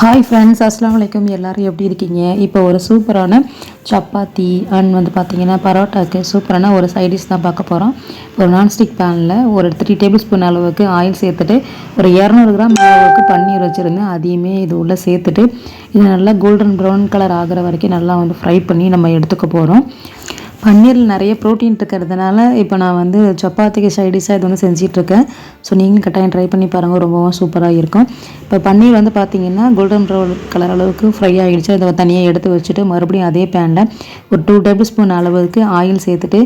Hi friends அஸ்லாம் வலைக்கம் எல்லோரும் எப்படி இருக்கீங்க? இப்போ ஒரு சூப்பரான சப்பாத்தி அண்ட் வந்து பார்த்தீங்கன்னா பரோட்டாக்கு சூப்பரான ஒரு சைடிஷ் தான் பார்க்க போகிறோம் ஒரு நான்ஸ்டிக் பேனில் ஒரு த்ரீ டேபிள் ஸ்பூன் அளவுக்கு ஆயில் சேர்த்துட்டு ஒரு இரநூறு கிராம் அளவுக்கு பன்னீர் வச்சுருந்தேன். அதையுமே இது உள்ளே சேர்த்துட்டு இது நல்லா கோல்டன் ப்ரௌன் கலர் ஆகிற வரைக்கும் நல்லா வந்து ஃப்ரை பண்ணி நம்ம எடுத்துக்க போகிறோம் பன்னீரில் நிறைய ப்ரோட்டீன் இருக்கிறதுனால இப்போ நான் வந்து சப்பாத்திக்கு சைடிஷாக இது வந்து செஞ்சிட்ருக்கேன் ஸோ நீங்களும் கட்டாயம் ட்ரை பண்ணி பாருங்கள் ரொம்பவும் சூப்பராக இருக்கும். இப்போ பன்னீர் வந்து பார்த்தீங்கன்னா கோல்டன் ப்ரௌன் கலர் அளவுக்கு ஃப்ரை ஆகிடுச்சு அதை தனியாக எடுத்து வச்சுட்டு மறுபடியும் அதே பேனில் ஒரு டூ டேபிள் ஸ்பூன் அளவுக்கு ஆயில் சேர்த்துட்டு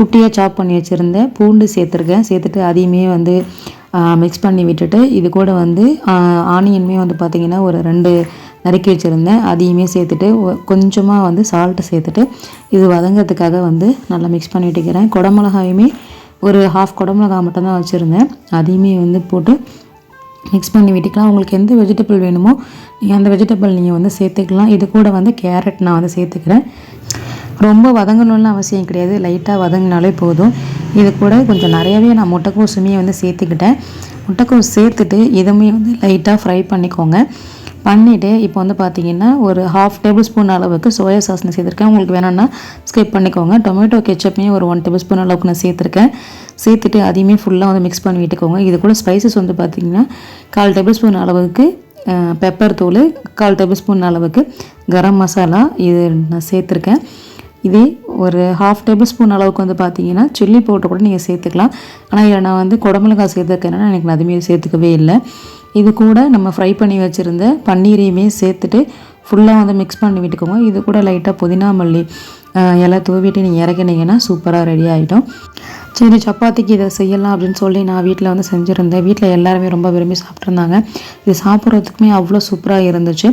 குட்டியாக சாப் பண்ணி வச்சுருந்தேன் பூண்டு சேர்த்துருக்கேன். சேர்த்துட்டு அதையுமே வந்து மிக்ஸ் பண்ணி விட்டுட்டு இது கூட வந்து ஆனியனுமே வந்து பார்த்திங்கன்னா ஒரு ரெண்டு நறுக்கி வச்சுருந்தேன். அதையுமே சேர்த்துட்டு கொஞ்சமாக வந்து சால்ட்டு சேர்த்துட்டு இது வதங்கிறதுக்காக வந்து நல்லா மிக்ஸ் பண்ணி விட்டுக்கிறேன். குடமிளகாயுமே ஒரு ஹாஃப் குடமிளகா மட்டும்தான் வச்சுருந்தேன். அதையுமே வந்து போட்டு மிக்ஸ் பண்ணி விட்டுக்கலாம். உங்களுக்கு எந்த வெஜிடபிள் வேணுமோ நீங்கள் அந்த வெஜிடபிள் நீங்கள் வந்து சேர்த்துக்கலாம். இது கூட வந்து கேரட் நான் வந்து சேர்த்துக்கிறேன். ரொம்ப வதங்கணும்னு அவசியம் கிடையாது. லைட்டாக வதங்கினாலே போதும். இது கூட கொஞ்சம் நிறையவே நான் முட்டைக்கோசுமே வந்து சேர்த்துக்கிட்டேன். முட்டைக்கோஸ் சேர்த்துட்டு இதுவுமே வந்து லைட்டாக ஃப்ரை பண்ணிக்கோங்க. பண்ணிவிட்டு இப்போ வந்து பார்த்தீங்கன்னா ஒரு ஹாஃப் டேபிள் ஸ்பூன் அளவுக்கு சோயா சாஸ் நான் சேர்த்துருக்கேன். உங்களுக்கு வேணும்னா ஸ்கிப் பண்ணிக்கோங்க. டொமேட்டோ கெச்சப்பையும் ஒரு ஒன் டேபிள் ஸ்பூன் அளவுக்கு நான் சேர்த்துருக்கேன். சேர்த்துட்டு அதையுமே ஃபுல்லாக வந்து மிக்ஸ் பண்ணி விட்டுக்கோங்க. இது கூட ஸ்பைசஸ் வந்து பார்த்திங்கன்னா கால் டேபிள் ஸ்பூன் அளவுக்கு பெப்பர் தூள் கால் டேபிள் ஸ்பூன் அளவுக்கு கரம் மசாலா இது நான் சேர்த்துருக்கேன். இதே ஒரு ஹாஃப் டேபிள் ஸ்பூன் அளவுக்கு வந்து பார்த்தீங்கன்னா சில்லி பவுடர் கூட நீங்கள் சேர்த்துக்கலாம். ஆனால் இதில் நான் வந்து குடமிளகாய் சேர்த்துருக்கேன்னா எனக்கு நான் அதுமாரி சேர்த்துக்கவே இல்லை. இது கூட நம்ம ஃப்ரை பண்ணி வச்சுருந்த பன்னீரையுமே சேர்த்துட்டு ஃபுல்லாக வந்து மிக்ஸ் பண்ணி விட்டுக்கோங்க. இது கூட லைட்டாக புதினா மல்லி எல்லாம் தூவிட்டு நீங்கள் இறக்கினீங்கன்னா சூப்பராக ரெடி ஆகிடும் சரி சப்பாத்திக்கு இதை செய்யலாம் அப்படின்னு சொல்லி நான் வீட்டில் வந்து செஞ்சுருந்தேன். வீட்டில் எல்லாருமே ரொம்ப விரும்பி சாப்பிட்ருந்தாங்க இது சாப்பிட்றதுக்குமே அவ்வளோ சூப்பராக இருந்துச்சு.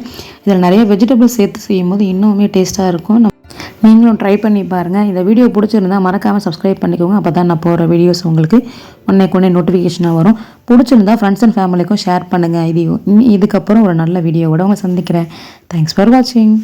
இதில் நிறைய வெஜிடபிள்ஸ் சேர்த்து செய்யும் போது இன்னுமே டேஸ்ட்டாக இருக்கும். நீங்களும் ட்ரை பண்ணி பாருங்கள் இந்த வீடியோ பிடிச்சிருந்தா மறக்காமல் சப்ஸ்கிரைப் பண்ணிக்கோங்க. அப்போ தான் நான் போகிற வீடியோஸ் உங்களுக்கு உடனே கொண்டே நோட்டிஃபிகேஷனாக வரும். பிடிச்சிருந்தா ஃப்ரெண்ட்ஸ் அண்ட் ஃபேமிலிக்கும் ஷேர் பண்ணுங்கள் இது இதுக்கப்புறம் ஒரு நல்ல வீடியோவோட உங்களை சந்திக்கிறேன். தேங்க்ஸ் ஃபார் வாட்சிங்